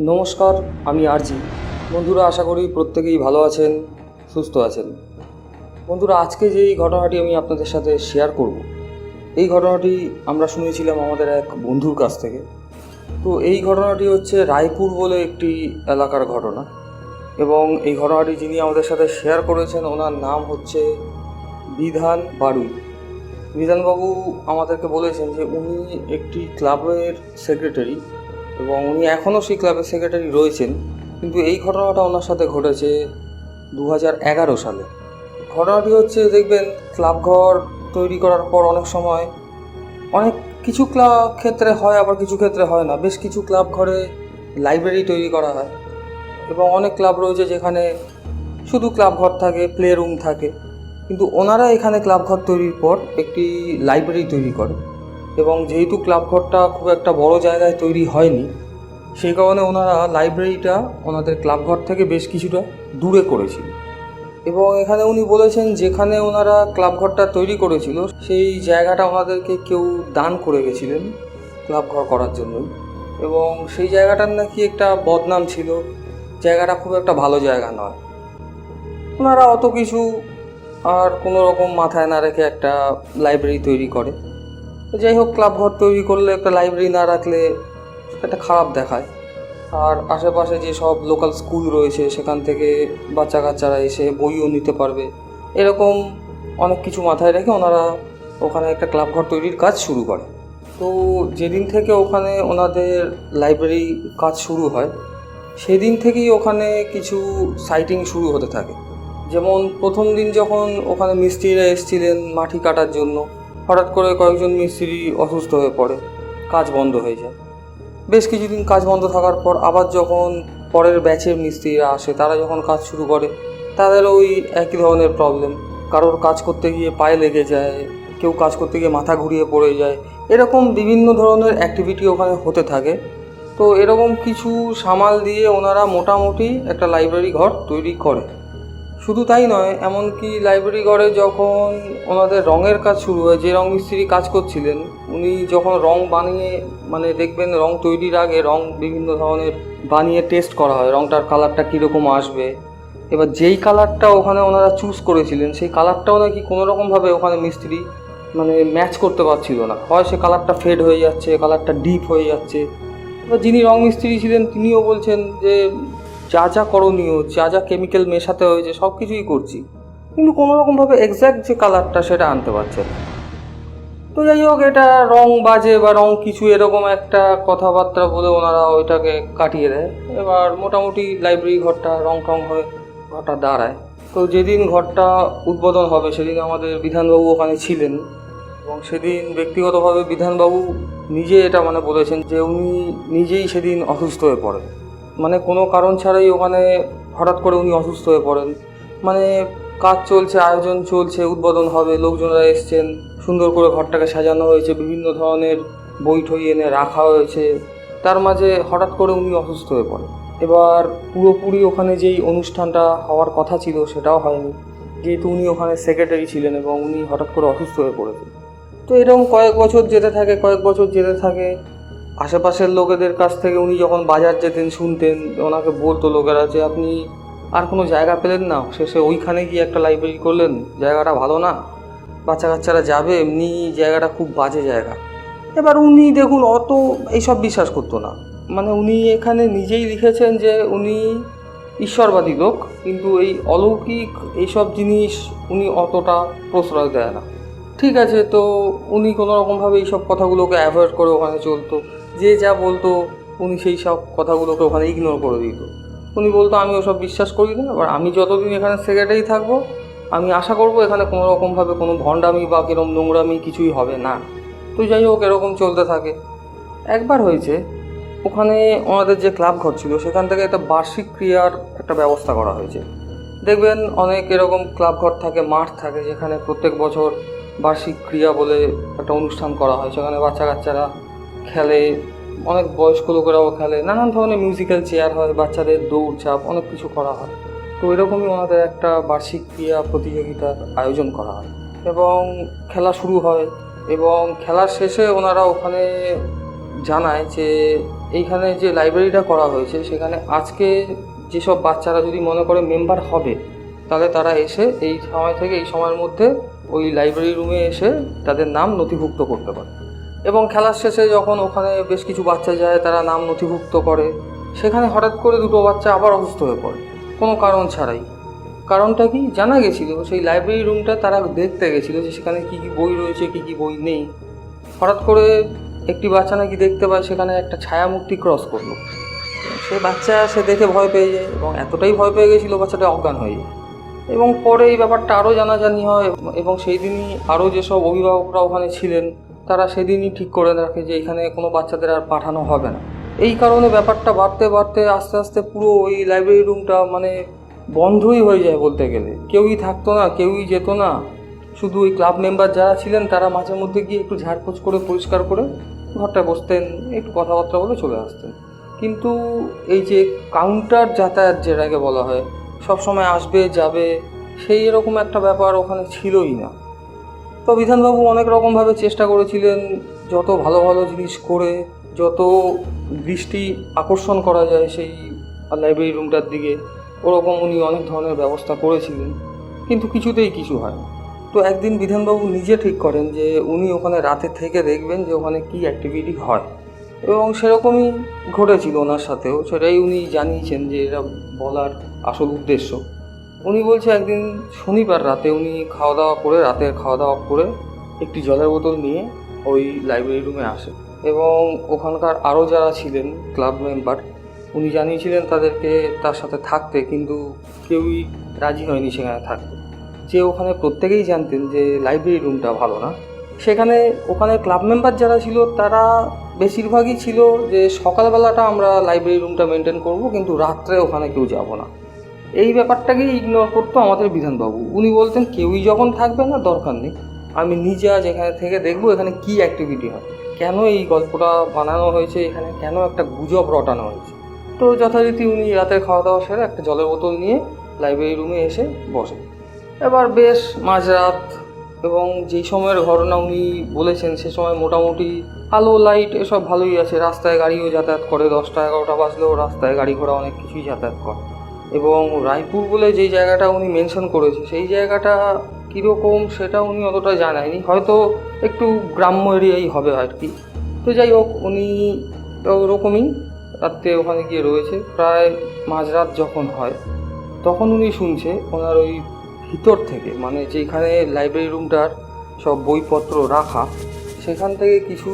নমস্কার, আমি আরজি। বন্ধুরা, আশা করি প্রত্যেকেই ভালো আছেন, সুস্থ আছেন। বন্ধুরা, আজকে যেই ঘটনাটি আমি আপনাদের সাথে শেয়ার করব, এই ঘটনাটি আমরা শুনেছিলাম আমাদের এক বন্ধুর কাছ থেকে। তো এই ঘটনাটি হচ্ছে রায়পুর বলে একটি এলাকার ঘটনা এবং এই ঘটনাটি যিনি আমাদের সাথে শেয়ার করেছেন, ওনার নাম হচ্ছে বিধান বাড়ুই বিধানবাবু আমাদেরকে বলেছেন যে উনি একটি ক্লাবের সেক্রেটারি এবং উনি এখনও সেই ক্লাবের সেক্রেটারি রয়েছেন। কিন্তু এই ঘটনাটা ওনার সাথে ঘটেছে দু সালে। ঘটনাটি হচ্ছে, দেখবেন, ক্লাব ঘর তৈরি করার পর অনেক সময় অনেক কিছু ক্লাব ক্ষেত্রে হয়, আবার কিছু ক্ষেত্রে হয় না। বেশ কিছু ক্লাব ঘরে লাইব্রেরি তৈরি করা হয় এবং অনেক ক্লাব রয়েছে যেখানে শুধু ক্লাব ঘর থাকে প্লে রুম থাকে। কিন্তু ওনারা এখানে ক্লাব ঘর তৈরির পর একটি লাইব্রেরি তৈরি করে এবং যেহেতু ক্লাব ঘরটা খুব একটা বড় জায়গায় তৈরি হয়নি, সেই কারণে ওনারা লাইব্রেরিটা ওনাদের ক্লাব ঘর থেকে বেশ কিছুটা দূরে করেছিল। এবং এখানে উনি বলেছেন যেখানে ওনারা ক্লাব ঘরটা তৈরি করেছিল, সেই জায়গাটা ওনাদেরকে কেউ দান করে গেছিলেন ক্লাব ঘর করার জন্য এবং সেই জায়গাটার নাকি একটা বদনাম ছিল, জায়গাটা খুব একটা ভালো জায়গা নয়। ওনারা অত কিছু আর কোনো রকম মাথায় না রেখে একটা লাইব্রেরি তৈরি করে। যাই হোক, ক্লাব ঘর তৈরি করলে একটা লাইব্রেরি না রাখলে একটা খারাপ দেখায়। আর আশেপাশে যে সব লোকাল স্কুল রয়েছে, সেখান থেকে বাচ্চা কাচ্চারা এসে বইও নিতে পারবে। এরকম অনেক কিছু মাথায় রেখে ওনারা ওখানে একটা ক্লাব ঘর তৈরির কাজ শুরু করে। তো যেদিন থেকে ওখানে ওনাদের লাইব্রেরি কাজ শুরু হয়, সেদিন থেকেই ওখানে কিছু সাইটিং শুরু হতে থাকে। যেমন প্রথম দিন যখন ওখানে মিস্ত্রিরা এসেছিলেন মাটি কাটার জন্য হঠাৎ করে কয়েকজন মিস্ত্রি অসুস্থ হয়ে পড়ে, কাজ বন্ধ হয়ে যায়। বেশ কিছুদিন কাজ বন্ধ থাকার পর আবার যখন পরের ব্যাচের মিস্ত্রিরা আসে, তারা যখন কাজ শুরু করে তাদের ওই একই ধরনের প্রবলেম কারোর কাজ করতে গিয়ে পায়ে লেগে যায়, কেউ কাজ করতে গিয়ে মাথা ঘুরিয়ে পড়ে যায়। এরকম বিভিন্ন ধরনের অ্যাক্টিভিটি ওখানে হতে থাকে। তো এরকম কিছু সামাল দিয়ে ওনারা মোটামুটি একটা লাইব্রেরি ঘর তৈরি করে। শুধু তাই নয়, এমনকি লাইব্রেরি ঘরে যখন ওনাদের রঙের কাজ শুরু হয়, যে রং মিস্ত্রি কাজ করছিলেন, উনি যখন রং বানিয়ে মানে দেখবেন রং তৈরির আগে রং বিভিন্ন ধরনের বানিয়ে টেস্ট করা হয় রংটার কালারটা কীরকম আসবে। এবার যেই কালারটা ওখানে ওনারা চুজ করেছিলেন, সেই কালারটাও নাকি কোনো রকমভাবে ওখানে মিস্ত্রি মানে ম্যাচ করতে পারছিল না। হয় সে কালারটা ফেড হয়ে যাচ্ছে কালারটা ডিপ হয়ে যাচ্ছে। এবার যিনি রং মিস্ত্রি ছিলেন, তিনিও বলছেন যে যা যা করণীয়, যা যা কেমিক্যাল মেশাতে হয়েছে সব কিছুই করছি। কিন্তু কোনো রকমভাবে এক্স্যাক্ট যে কালারটা সেটা আনতে পারছে না। তো যাই হোক, এটা রং বাজে বা রং কিছু এরকম একটা কথাবার্তা বলে ওনারা ওইটাকে কাটিয়ে দেয়। এবার মোটামুটি লাইব্রেরি ঘরটা রং টং হয়ে ঘরটা দাঁড়ায়। তো যেদিন ঘরটা উদ্বোধন হবে, সেদিন আমাদের বিধানবাবু ওখানে ছিলেন। এবং সেদিন ব্যক্তিগতভাবে বিধানবাবু নিজে এটা মানে বলেছেন যে উনি নিজেই সেদিন অসুস্থ হয়ে পড়েন। মানে কোনো কারণ ছাড়াই ওখানে হঠাৎ করে উনি অসুস্থ হয়ে পড়েন। মানে কাজ চলছে, আয়োজন চলছে, উদ্বোধন হবে, লোকজনরা এসছেন, সুন্দর করে ঘরটাকে সাজানো হয়েছে, বিভিন্ন ধরনের বই ঠই এনে রাখা হয়েছে। তার মাঝে হঠাৎ করে উনি অসুস্থ হয়ে পড়েন। এবার পুরোপুরি ওখানে যেই অনুষ্ঠানটা হওয়ার কথা ছিল সেটাও হয়নি। যেহেতু উনি ওখানে সেক্রেটারি ছিলেন এবং উনি হঠাৎ করে অসুস্থ হয়ে পড়েছেন। তো এরকম কয়েক বছর যেতে থাকে, কয়েক বছর যেতে থাকে। আশেপাশের লোকেদের কাছ থেকে উনি যখন বাজার যেতেন, শুনতেন, ওনাকে বলতো লোকেরা যে, আপনি আর কোনো জায়গা পেলেন না? শেষে ওইখানে গিয়ে একটা লাইব্রেরি করলেন, জায়গাটা ভালো না? বাচ্চা কাচ্চারা যাবে, এমনি জায়গাটা খুব বাজে জায়গা। এবার উনি দেখুন, অত এইসব বিশ্বাস করতো না। মানে উনি এখানে নিজেই লিখেছেন যে, উনি ঈশ্বরবাদী লোক, কিন্তু এই অলৌকিক এইসব জিনিস উনি অতটা প্রশ্রয় দেয় না। ঠিক আছে, তো উনি কোনো রকমভাবে এইসব কথাগুলোকে অ্যাভয়েড করে ওখানে চলতো। যে যা বলতো, উনি সেই সব কথাগুলোকে ওখানে ইগনোর করে দিত। উনি বলতো, আমি ওসব বিশ্বাস করি না, এবার আমি যতদিন এখানে সেক্রেটারি থাকব, আমি আশা করব এখানে কোনো রকমভাবে কোনো ভণ্ডামি বা কিরম নোংরামি কিছুই হবে না। তো যাই হোক, এরকম চলতে থাকে। একবার হয়েছে, ওখানে ওনাদের যে ক্লাব ঘর ছিল, সেখান থেকে একটা বার্ষিক ক্রিয়ার একটা ব্যবস্থা করা হয়েছে। দেখবেন, অনেক এরকম ক্লাব ঘর থাকে, মাঠ থাকে, যেখানে প্রত্যেক বছর বার্ষিক ক্রিয়া বলে একটা অনুষ্ঠান করা হয়, সেখানে বাচ্চা কাচ্চারা খেলে, অনেক বয়স্ক লোকেরাও খেলে, নানান ধরনের মিউজিক্যাল চেয়ার হয়, বাচ্চাদের দৌড়ঝাঁপ অনেক কিছু করা হয়। তো এরকমই ওনাদের একটা বার্ষিক ক্রিয়া প্রতিযোগিতার আয়োজন করা হয়। এবং খেলা শুরু হয় এবং খেলার শেষে ওনারা ওখানে জানায় যে এইখানে যে লাইব্রেরিটা করা হয়েছে, সেখানে আজকে যেসব বাচ্চারা যদি মনে করে মেম্বার হবে, তাহলে তারা এসে এই সময় থেকে, এই সময়ের মধ্যে ওই লাইব্রেরি রুমে এসে তাদের নাম নথিভুক্ত করতে পারে। এবং খেলার শেষে যখন ওখানে বেশ কিছু বাচ্চা যায়, তারা নাম নথিভুক্ত করে, সেখানে হঠাৎ করে দুটো বাচ্চা আবার অসুস্থ হয়ে পড়ে। কোনো কারণ ছাড়াই। কারণটা কি? জানা গেছিল, সেই লাইব্রেরি রুমটা তারা দেখতে গেছিল যে সেখানে কী কী বই রয়েছে, কী কী বই নেই। হঠাৎ করে একটি বাচ্চা নাকি দেখতে পায়, সেখানে একটা ছায়ামূর্তি ক্রস করল। সে বাচ্চা সে দেখে ভয় পেয়ে যায় এবং এতটাই ভয় পেয়ে গেছিল বাচ্চাটা অজ্ঞান হয়ে যায়। এবং পরে এই ব্যাপারটা আরও জানাজানি হয় এবং সেই দিনই আরও যেসব অভিভাবকরা ওখানে ছিলেন, তারা সেদিনই ঠিক করে রাখে যে এখানে কোনো বাচ্চাদের আর পাঠানো হবে না। এই কারণে ব্যাপারটা বাড়তে বাড়তে আস্তে আস্তে পুরো ওই লাইব্রেরি রুমটা মানে বন্ধই হয়ে যায় বলতে গেলে। কেউই থাকতো না, কেউই যেত না। শুধু ওই ক্লাব মেম্বার যারা ছিলেন, তারা মাঝে মধ্যে গিয়ে একটু ঝাড়পোছ করে, পরিষ্কার করে ঘরটায় বসতেন, একটু কথাবার্তা বলে চলে আসতেন। কিন্তু এই যে কাউন্টার যাতায়াত যেটাকে বলা হয় সব সময় আসবে, যাবে, সেই এরকম একটা ব্যাপার ওখানে ছিলই না। তো বিধানবাবু অনেক রকমভাবে চেষ্টা করেছিলেন যত ভালো ভালো জিনিস করে, যত দৃষ্টি আকর্ষণ করা যায় সেই লাইব্রেরি রুমটার দিকে, ওরকম উনি অনেক ধরনের ব্যবস্থা করেছিলেন, কিন্তু কিছুতেই কিছু হয় তো একদিন বিধানবাবু নিজে ঠিক করেন যে উনি ওখানে রাতে থেকে দেখবেন যে ওখানে কী অ্যাক্টিভিটি হয়। এবং সেরকমই ঘটেছিল ওনার সাথেও, সেটাই উনি জানিয়েছেন যে এটা বলার আসল উদ্দেশ্য। উনি বলছে একদিন শনিবার রাতে উনি খাওয়া দাওয়া করে, রাতের খাওয়া দাওয়া করে একটি জলের বোতল নিয়ে ওই লাইব্রেরি রুমে আসে এবং ওখানকার আরও যারা ছিলেন ক্লাব মেম্বার উনি জানিয়েছিলেন তাদেরকে তার সাথে থাকতে কিন্তু কেউই রাজি হয়নি সেখানে থাকতে। যে ওখানে প্রত্যেকেই জানতেন যে লাইব্রেরি রুমটা ভালো না। সেখানে ওখানে ক্লাব মেম্বার যারা ছিল তারা বেশিরভাগই ছিল যে সকালবেলাটা আমরা লাইব্রেরি রুমটা মেনটেন করব, কিন্তু রাত্রে ওখানে কেউ যাব না। এই ব্যাপারটাকেই ইগনোর করতো আমাদের বিধানবাবু। উনি বলতেন, কেউই যখন থাকবে না, দরকার নেই। আমি নিজে আজ এখানে থেকে দেখব এখানে কী অ্যাক্টিভিটি হয়। কেন এই গল্পটা বানানো হয়েছে এখানে? কেন একটা গুজব রটানো হয়েছে? তো যথারীতি উনি রাতের খাওয়া দাওয়া সেরে একটা জলের বোতল নিয়ে লাইব্রেরি রুমে এসে বসে এবার বেশ মাঝরাত এবং যেই সময়ের ঘটনা উনি বলেছেন, সে সময় মোটামুটি আলো লাইট এসব ভালোই আছে। রাস্তায় গাড়িও যাতায়াত করে। দশটা এগারোটা বাজলেও রাস্তায় গাড়ি ঘোড়া অনেক কিছুই যাতায়াত করে। এবং রায়পুর বলে যেই জায়গাটা উনি মেনশন করেছে, সেই জায়গাটা কীরকম সেটা উনি অতটা জানায়নি। হয়তো একটু গ্রাম্য এরিয়াই হবে আর কি। তো যাই হোক, উনি ওরকমই রাত্রে ওখানে গিয়ে রয়েছে। প্রায় মাঝরাত যখন হয়, তখন উনি শুনছে ওনার ওই ভিতর থেকে মানে যেখানে লাইব্রেরি রুমটার সব বইপত্র রাখা, সেখান থেকে কিছু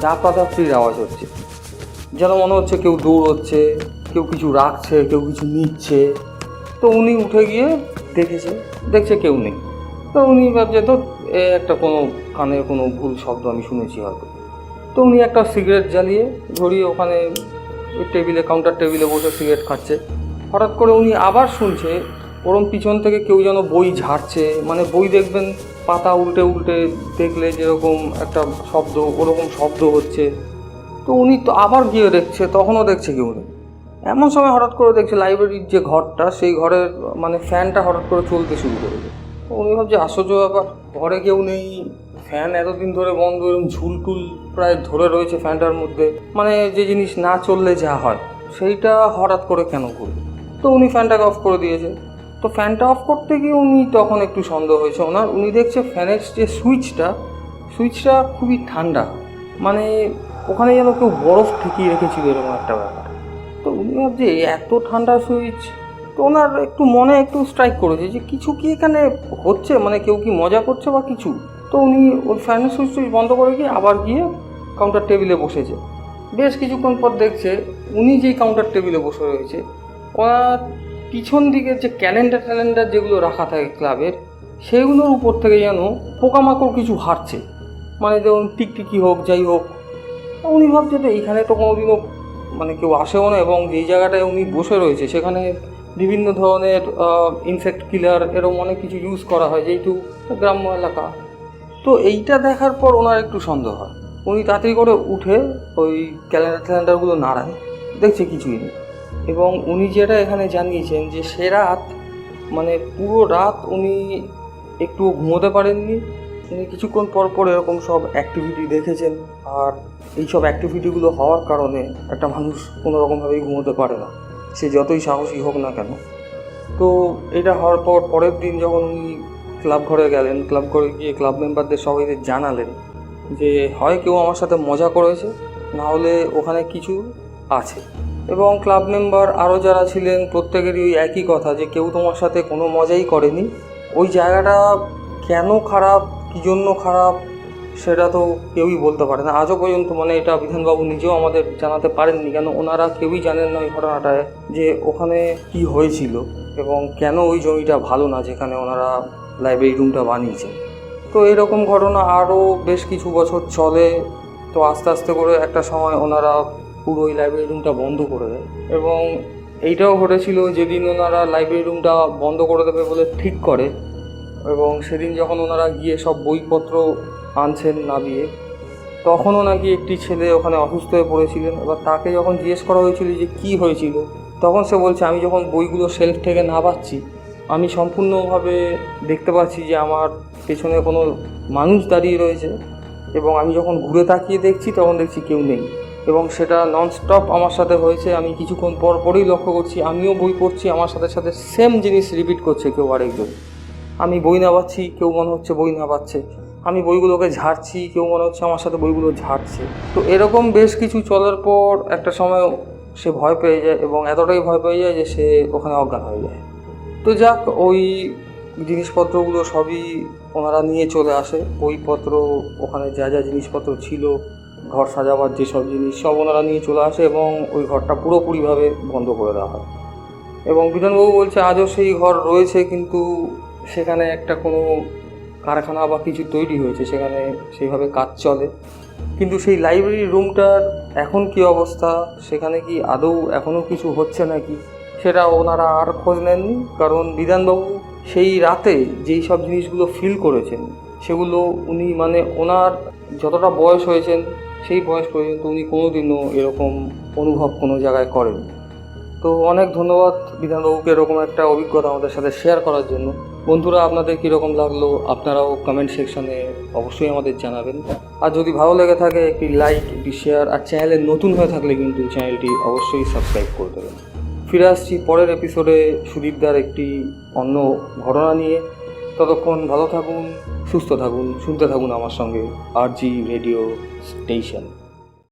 দাপাদাপির আওয়াজ হচ্ছে। যেন মনে হচ্ছে কেউ দৌড়চ্ছে কেউ কিছু রাখছে, কেউ কিছু নিচ্ছে। তো উনি উঠে গিয়ে দেখেছে, দেখছে কেউ নেই। তো উনি ভাবছে তো এ একটা কোনো কানের কোনো ভুল শব্দ আমি শুনেছি হয়তো। তো উনি একটা সিগারেট জ্বালিয়ে ধরিয়ে ওখানে টেবিলে কাউন্টার টেবিলে বসে সিগারেট খাচ্ছে। হঠাৎ করে উনি আবার শুনছে, ওরম পিছন থেকে কেউ যেন বই ঝাড়ছে। মানে বই দেখবেন, পাতা উল্টে উল্টে দেখলে যেরকম একটা শব্দ, ওরকম শব্দ হচ্ছে। তো উনি তো আবার গিয়ে দেখছে, তখনও দেখছে কেউ নেই। এমন সময় হঠাৎ করে দেখছে লাইব্রেরির যে ঘরটা, সেই ঘরের মানে ফ্যানটা হঠাৎ করে চলতে শুরু করেছে উনি ভাবছে আশ্চর্য ব্যাপার ঘরে কেউ নেই। ফ্যান এতদিন ধরে বন্ধ এরকম ঝুলটুল প্রায় ধরে রয়েছে ফ্যানটার মধ্যে। মানে যে জিনিস না চললে যা হয়, সেইটা হঠাৎ করে কেন করবে? তো উনি ফ্যানটাকে অফ করে দিয়েছে। তো ফ্যানটা অফ করতে গিয়ে উনি তখন একটু সন্দেহ হয়েছে ওনার। উনি দেখছে ফ্যানের যে সুইচটা সুইচটা খুবই ঠান্ডা। মানে ওখানে যেন কেউ বরফ ঠেকিয়ে রেখেছিল, এরকম একটা ব্যাপার। উনি এত ঠান্ডা সুইচ। তো ওনার একটু মনে একটু স্ট্রাইক করেছে যে, কিছু কি এখানে হচ্ছে? মানে কেউ কি মজা করছে বা কিছু? তো উনি ওই ফ্যানের সুইচ টুইচ বন্ধ করে গিয়ে আবার গিয়ে কাউন্টার টেবিলে বসেছে। বেশ কিছুক্ষণ পর দেখছে, উনি যেই কাউন্টার টেবিলে বসে রয়েছে, ওনার পিছন দিকে যে ক্যালেন্ডার ট্যালেন্ডার যেগুলো রাখা থাকে ক্লাবের সেগুলোর উপর থেকে যেন পোকামাকড় কিছু হারছে। মানে যেমন টিকটিকি হোক, যাই হোক। উনি ভাবছে তো এইখানে তো কোনোদিনও মানে কেউ আসেও না এবং যেই জায়গাটায় উনি বসে রয়েছে। সেখানে বিভিন্ন ধরনের ইনসেক্ট কিলার এরকম অনেক কিছু ইউজ করা হয় যেহেতু গ্রাম্য এলাকা। তো এইটা দেখার পর ওনার একটু সন্দেহ হয়। উনি তাড়াতাড়ি করে উঠে ওই ক্যালেন্ডার ট্যালেন্ডারগুলো নাড়ায়, দেখছে কিছুই নেই। এবং উনি যেটা এখানে জানিয়েছেন যে সে রাত মানে পুরো রাত উনি একটু ঘুমোতে পারেননি। উনি কিছুক্ষণ পর পর এরকম সব অ্যাক্টিভিটি দেখেছেন আর এই সব অ্যাক্টিভিটিগুলো হওয়ার কারণে একটা মানুষ কোনো রকমভাবেই ঘুমোতে পারে না। সে যতই সাহসী হোক না কেন। তো এটা হওয়ার পর পরের দিন যখন উনি ক্লাব ঘরে গেলেন, ক্লাব ঘরে গিয়ে ক্লাব মেম্বারদের সবাইকে জানালেন যে, হয় কেউ আমার সাথে মজা করেছে, না হলে ওখানে কিছু আছে। এবং ক্লাব মেম্বার আরও যারা ছিলেন, প্রত্যেকেরই ওই একই কথা যে, কেউ তোমার সাথে কোনো মজাই করেনি। ওই জায়গাটা কেন খারাপ? কী জন্য খারাপ, সেটা তো কেউই বলতে পারে না। আজও পর্যন্ত মানে এটা বিধানবাবু নিজেও আমাদের জানাতে পারেননি কেন, ওনারা কেউই জানেন না ওই ঘটনাটায় যে ওখানে কি হয়েছিল এবং কেন ওই জমিটা ভালো না যেখানে ওনারা লাইব্রেরি রুমটা বানিয়েছেন। তো এরকম ঘটনা আরও বেশ কিছু বছর চলে, তো আস্তে আস্তে করে একটা সময় ওনারা পুরো ওই লাইব্রেরি রুমটা বন্ধ করে দেয় এবং এইটাও ঘটেছিল যেদিন ওনারা লাইব্রেরি রুমটা বন্ধ করে দেবে বলে ঠিক করে এবং সেদিন যখন ওনারা গিয়ে সব বইপত্র আনছেন নামিয়ে, তখনও নাকি একটি ছেলে ওখানে অসুস্থ হয়ে পড়েছিলেন। এবার তাকে যখন জিজ্ঞেস করা হয়েছিল যে কি হয়েছিল, তখন সে বলছে, আমি যখন বইগুলো শেলফ থেকে না পাচ্ছি, আমি সম্পূর্ণভাবে দেখতে পাচ্ছি যে আমার পেছনে কোনো মানুষ দাঁড়িয়ে রয়েছে এবং আমি যখন ঘুরে তাকিয়ে দেখছি, তখন দেখছি কেউ নেই এবং সেটা ননস্টপ আমার সাথে হয়েছে। আমি কিছুক্ষণ পর পরই লক্ষ্য করছি, আমিও বই পড়ছি, আমার সাথে সাথে সেম জিনিস রিপিট করছে কেউ আরেকজন। আমি বই না পাচ্ছি, কেউ মনে হচ্ছে বই না পাচ্ছে। আমি বইগুলোকে ঝাড়ছি, কেউ মনে হচ্ছে আমার সাথে বইগুলো ঝাড়ছে। তো এরকম বেশ কিছু চলার পর একটা সময় সে ভয় পেয়ে যায় এবং এতটাই ভয় পেয়ে যায় যে সে ওখানে অজ্ঞান হয়ে যায়। তো যাক, ওই জিনিসপত্রগুলো সবই ওনারা নিয়ে চলে আসে। বইপত্র, ওখানে যা যা জিনিসপত্র ছিল, ঘর সাজাবার যেসব জিনিস, সব ওনারা নিয়ে চলে আসে এবং ওই ঘরটা পুরোপুরিভাবে বন্ধ করে দেওয়া হয়। এবং বিধানবাবু বলছে, আজও সেই ঘর রয়েছে, কিন্তু সেখানে একটা কোনো কারখানা বা কিছু তৈরি হয়েছে, সেখানে সেইভাবে কাজ চলে। কিন্তু সেই লাইব্রেরি রুমটার এখন কি অবস্থা? সেখানে কি আদৌ এখনও কিছু হচ্ছে নাকি? সেটা ওনারা আর খোঁজ নেননি, কারণ বিধানবাবু সেই রাতে যেই সব জিনিসগুলো ফিল করেছেন, সেগুলো উনি মানে ওনার যতটা বয়স হয়েছেন, সেই বয়স পর্যন্ত উনি কোনোদিনও এরকম অনুভব কোনো জায়গায় করেন তো অনেক ধন্যবাদ বিধানবাবুকে এরকম একটা অভিজ্ঞতা আমাদের সাথে শেয়ার করার জন্য। বন্ধুরা, আপনাদের কীরকম লাগল? আপনারাও কমেন্ট সেকশনে অবশ্যই আমাদের জানাবেন। আর যদি ভালো লেগে থাকে, একটি লাইক একটি শেয়ার আর চ্যানেলে নতুন হয়ে থাকলে কিন্তু চ্যানেলটি অবশ্যই সাবস্ক্রাইব করে দেবেন। ফিরে আসছি পরের এপিসোডে সুদীপদার একটি অন্য ঘটনা নিয়ে। ততক্ষণ ভালো থাকুন, সুস্থ থাকুন, শুনতে থাকুন আমার সঙ্গে আর জি রেডিও স্টেশন